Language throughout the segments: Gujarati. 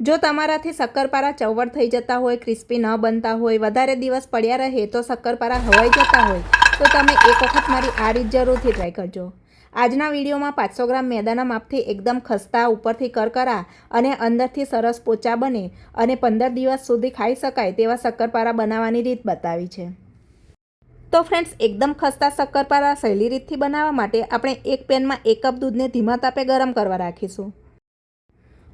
જો તમારાથી શક્કરપારા ચવડ થઈ જતા હોય, ક્રિસ્પી ન બનતા હોય, વધારે દિવસ પડ્યા રહે તો શક્કરપારા હવાઈ જતા હોય, તો તમે એક વખત મારી આ રીત જરૂરથી ટ્રાય કરજો. આજના વિડીયોમાં પાંચસો ગ્રામ મેદાના માપથી એકદમ ખસ્તા, ઉપરથી કરકરા અને અંદરથી સરસ પોચા બને અને પંદર દિવસ સુધી ખાઈ શકાય તેવા શક્કરપારા બનાવવાની રીત બતાવી છે. તો ફ્રેન્ડ્સ એકદમ ખસ્તા શક્કરપારા સહેલી રીતથી બનાવવા માટે આપણે એક પેનમાં એક કપ દૂધને ધીમા તાપે ગરમ કરવા રાખીશું.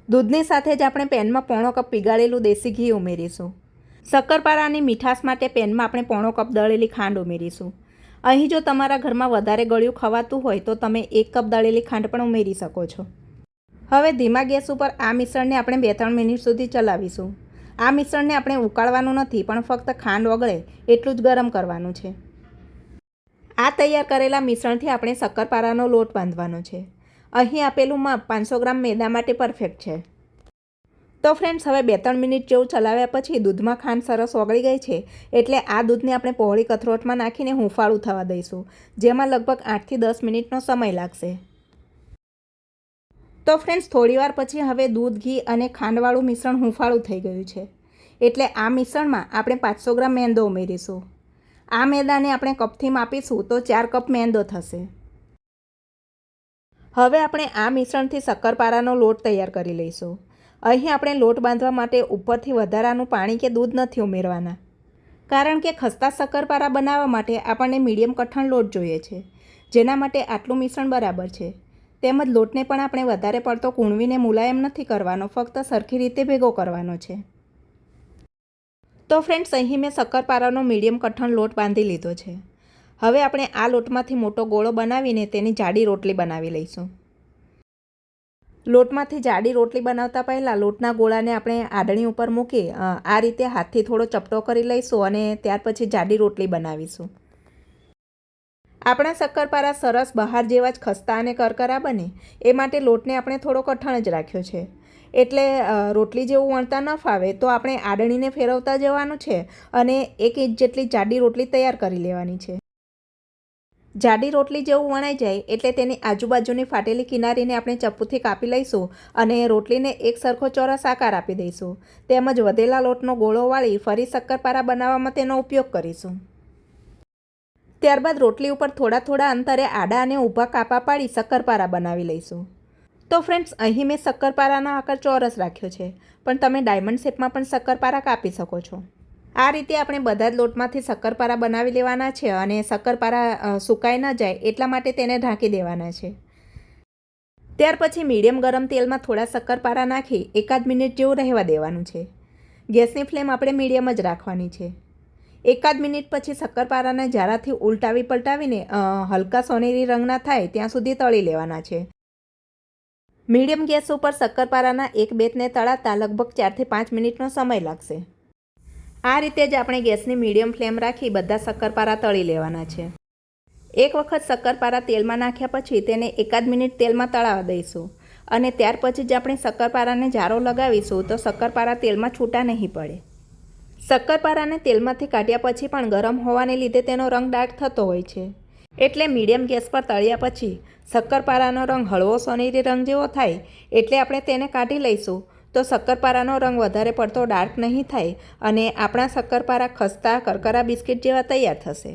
દૂધની સાથે જ આપણે પેનમાં પોણો કપ પીગાળેલું દેશી ઘી ઉમેરીશું. શક્કરપારાની મીઠાશ માટે પેનમાં આપણે પોણો કપ દળેલી ખાંડ ઉમેરીશું. અહીં જો તમારા ઘરમાં વધારે ગળ્યું ખવાતું હોય તો તમે એક કપ દળેલી ખાંડ પણ ઉમેરી શકો છો. હવે ધીમા ગેસ ઉપર આ મિશ્રણને આપણે બે ત્રણ મિનિટ સુધી ચલાવીશું. આ મિશ્રણને આપણે ઉકાળવાનું નથી, પણ ફક્ત ખાંડ ઓગળે એટલું જ ગરમ કરવાનું છે. આ તૈયાર કરેલા મિશ્રણથી આપણે શક્કરપારાનો લોટ બાંધવાનો છે. અહીં આપેલું માપ પાંચસો ગ્રામ મેદા માટે પરફેક્ટ છે. તો ફ્રેન્ડ્સ હવે બે ત્રણ મિનિટ જેવું ચલાવ્યા પછી દૂધમાં ખાંડ સરસ ઓગળી ગઈ છે, એટલે આ દૂધને આપણે પહોળી કથરોટમાં નાખીને હુંફાળું થવા દઈશું, જેમાં લગભગ આઠથી દસ મિનિટનો સમય લાગશે. તો ફ્રેન્ડ્સ થોડીવાર પછી હવે દૂધ, ઘી અને ખાંડવાળું મિશ્રણ હુંફાળું થઈ ગયું છે, એટલે આ મિશ્રણમાં આપણે પાંચસો ગ્રામ મેંદો ઉમેરીશું. આ મેદાને આપણે કપથી માપીશું તો ચાર કપ મેંદો થશે. હવે આપણે આ મિશ્રણથી શક્કરપારાનો લોટ તૈયાર કરી લઈશું. અહીં આપણે લોટ બાંધવા માટે ઉપરથી વધારાનું પાણી કે દૂધ નથી ઉમેરવાના. કારણ કે ખસ્તા શક્કરપારા બનાવવા માટે આપણને મીડિયમ કઠણ લોટ જોઈએ છે, જેના માટે આટલું મિશ્રણ બરાબર છે. તેમજ લોટને પણ આપણે વધારે પડતો કૂણવીને મુલાયમ નથી કરવાનો, ફક્ત સરખી રીતે ભેગો કરવાનો છે. તો ફ્રેન્ડ્સ, અહીં મેં શક્કરપારાનો મીડિયમ કઠણ લોટ બાંધી લીધો છે. હવે આપણે આ લોટમાંથી મોટો ગોળો બનાવીને તેની જાડી રોટલી બનાવી લઈશું. લોટમાંથી જાડી રોટલી બનાવતા પહેલાં લોટના ગોળાને આપણે આડણી ઉપર મૂકી આ રીતે હાથથી થોડો ચપટો કરી લઈશું અને ત્યાર પછી જાડી રોટલી બનાવીશું. આપણા શક્કરપારા સરસ બહાર જેવા જ ખસ્તા અને કરકરા બને, એ માટે લોટને આપણે થોડો કઠણ જ રાખ્યો છે. એટલે રોટલી જેવું વણતા ન ફાવે તો આપણે આડણીને ફેરવતા જવાનું છે અને એક ઇંચ જેટલી જાડી રોટલી તૈયાર કરી લેવાની છે. જાડી રોટલી જેવું વણાઈ જાય એટલે તેની આજુબાજુની ફાટેલી કિનારીને આપણે ચપ્પુથી કાપી લઈશું અને રોટલીને એક સરખો ચોરસ આકાર આપી દઈશું. તેમજ વધેલા લોટનો ગોળો વાળી ફરી શક્કરપારા બનાવવામાં તેનો ઉપયોગ કરીશું. ત્યારબાદ રોટલી ઉપર થોડા થોડા અંતરે આડા અને ઊભા કાપા પાડી શક્કરપારા બનાવી લઈશું. તો ફ્રેન્ડ્સ, અહીં મેં શક્કરપારાનો આકાર ચોરસ રાખ્યો છે, પણ તમે ડાયમંડ શેપમાં પણ શક્કરપારા કાપી શકો છો. આ રીતે આપણે બધા જ લોટમાંથી શક્કરપારા બનાવી લેવાના છે અને શક્કરપારા સુકાઈ ન જાય એટલા માટે તેને ઢાંકી દેવાના છે. ત્યાર પછી મીડિયમ ગરમ તેલમાં થોડા શક્કરપારા નાખી એકાદ મિનિટ જેવું રહેવા દેવાનું છે. ગેસની ફ્લેમ આપણે મીડિયમ જ રાખવાની છે. એકાદ મિનિટ પછી શક્કરપારાને જારાથી ઉલટાવી પલટાવીને હલકા સોનેરી રંગના થાય ત્યાં સુધી તળી લેવાના છે. મીડિયમ ગેસ ઉપર શક્કરપારાના એક બેતને તળાતા લગભગ ચારથી પાંચ મિનિટનો સમય લાગશે. આ રીતે જ આપણે ગેસની મીડિયમ ફ્લેમ રાખી બધા શક્કરપારા તળી લેવાના છે. એક વખત શક્કરપારા તેલમાં નાખ્યા પછી તેને એકાદ મિનિટ તેલમાં તળાવા દઈશું અને ત્યાર પછી જ આપણે શક્કરપારાને જારો લગાવીશું તો શક્કરપારા તેલમાં છૂટા નહીં પડે. શક્કરપારાને તેલમાંથી કાઢ્યા પછી પણ ગરમ હોવાને લીધે તેનો રંગ ડાર્ક થતો હોય છે. એટલે મીડિયમ ગેસ પર તળ્યા પછી શક્કરપારાનો રંગ હળવો સોનેરી રંગ જેવો થાય એટલે આપણે તેને કાઢી લઈશું તો શક્કરપારાનો રંગ વધારે પડતો ડાર્ક નહીં થાય અને આપણા શક્કરપારા ખસ્તા, કરકરા બિસ્કિટ જેવા તૈયાર થશે.